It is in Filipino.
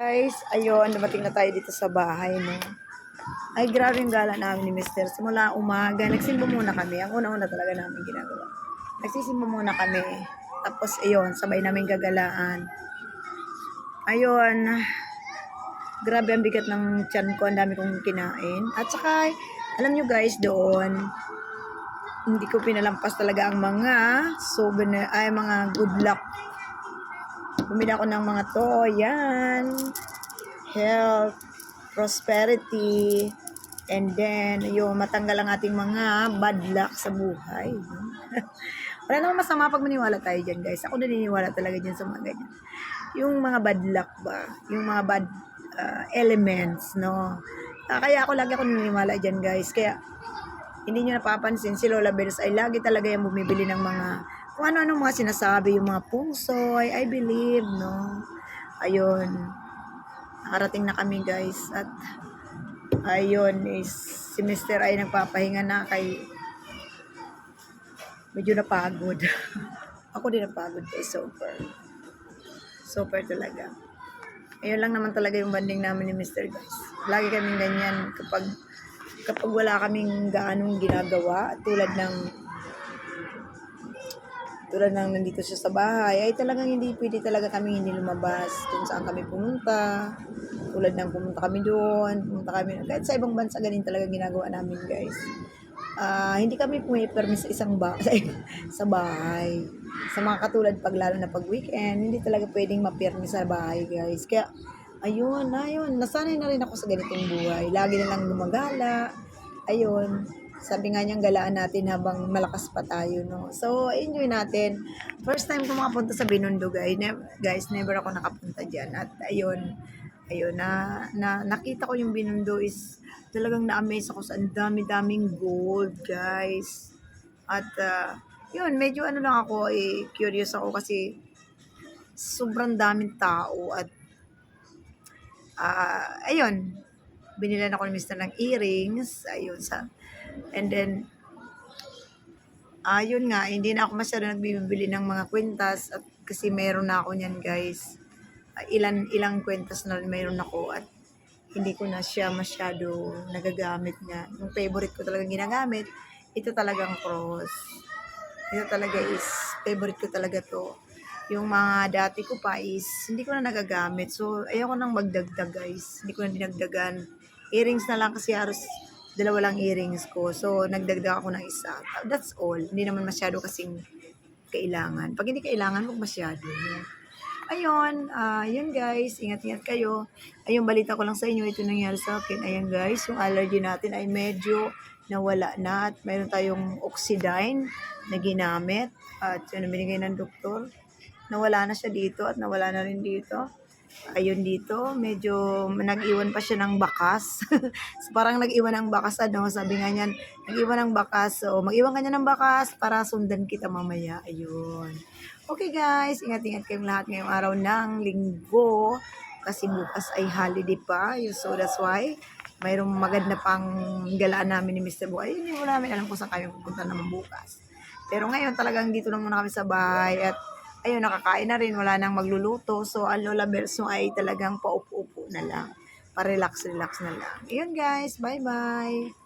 Guys, ayun, dumating na tayo dito sa bahay, no? Ay, grabe yung gala namin ni Mister. Simula umaga, nagsimbo muna kami. Ang una-una talaga namin ginagawa. Nagsisimbo muna kami. Tapos, ayun, sabay namin gagalaan. Ayun, grabe ang bigat ng tiyan ko. Ang dami kong kinain. At saka, alam nyo guys, doon, hindi ko pinalampas talaga ang mga souvenir, ay mga good luck Bumili ako ng mga to. Yan. Health, prosperity, and then, yung matanggal ang ating mga bad luck sa buhay. Wala namang masama pag maniwala tayo dyan, guys. Ako naniniwala talaga dyan sa mga ganyan. Yung mga bad luck ba? Yung mga bad uh, elements, no? Ah, kaya ako lagi ako naniniwala dyan, guys. Kaya, hindi nyo napapansin, si Lola Bears ay lagi talaga yung bumibili ng mga kung ano-ano mga sinasabi, yung mga pungsoy, I believe, no? Ayun. Nakarating na kami, guys. At, ayun, is, si Mr. ay nagpapahinga na kay, medyo napagod. Ako din napagod, guys, super. Super talaga. Ayun lang naman talaga yung banding namin ni Mr. guys. Lagi kaming ganyan kapag kapag wala kaming gaanong ginagawa tulad ng tulad ng nandito siya sa bahay, ay talagang hindi pwede talaga kami hindi lumabas kung saan kami pumunta. Tulad ng pumunta kami doon, pumunta kami, kahit sa ibang bansa, ganun talaga ginagawa namin guys. Ah, hindi kami pumipermi sa isang ba sa bahay. Sa mga katulad pag lalo na pag weekend, hindi talaga pwedeng mapirmi sa bahay guys. Kaya, ayun, ayun, nasanay na rin ako sa ganitong buhay. Lagi na lang lumagala. Ayun, sabi nga niyang galaan natin habang malakas pa tayo, no? So, enjoy natin. First time ko makapunta sa Binondo, guys. Ne- guys, never ako nakapunta dyan. At ayun, ayun, na, na nakita ko yung Binondo is talagang na-amaze ako sa dami-daming gold, guys. At, uh, yun, medyo ano lang ako, eh, curious ako kasi sobrang daming tao at ah ayun, binilan ako ni Mr. ng earrings, ayun, sa, and then, ayun nga, hindi na ako masyado nagbibili ng mga kwintas at kasi meron na ako niyan guys. Ah, ilan, ilang kwintas na meron ako at hindi ko na siya masyado nagagamit niya. Yung favorite ko talagang ginagamit, ito talagang cross. Ito talaga is, favorite ko talaga to. Yung mga dati ko pa is, hindi ko na nagagamit. So, ayoko nang magdagdag guys. Hindi ko na dinagdagan. Earrings na lang kasi halos dalawa lang earrings ko. So, nagdagdag ako ng isa. That's all. Hindi naman masyado kasing kailangan. Pag hindi kailangan, huwag masyado. Ayun, ah yun guys, ingat-ingat kayo. Ayun, balita ko lang sa inyo, ito nangyari sa akin. Ayun guys, yung allergy natin ay medyo nawala na at mayroon tayong oxidine na ginamit at yun binigay ng doktor. Nawala na siya dito at nawala na rin dito. Ayun dito, medyo nag-iwan pa siya ng bakas. so, parang nag-iwan ng bakas, ano, sabi nga niyan, nag-iwan ng bakas. So, mag-iwan ka niya ng bakas para sundan kita mamaya. Ayun. Okay guys, ingat-ingat kayong lahat ngayong araw ng linggo. Kasi bukas ay holiday pa. So that's why, mayroong maganda pang galaan namin ni Mr. Boy. Hindi mo namin alam kung saan kami pupunta naman bukas. Pero ngayon talagang dito lang muna kami sa bahay at ayun, nakakain na rin, wala nang magluluto. So, ang Lola Berso ay talagang paupo-upo na lang. Pa-relax-relax na lang. Ayun guys, bye-bye!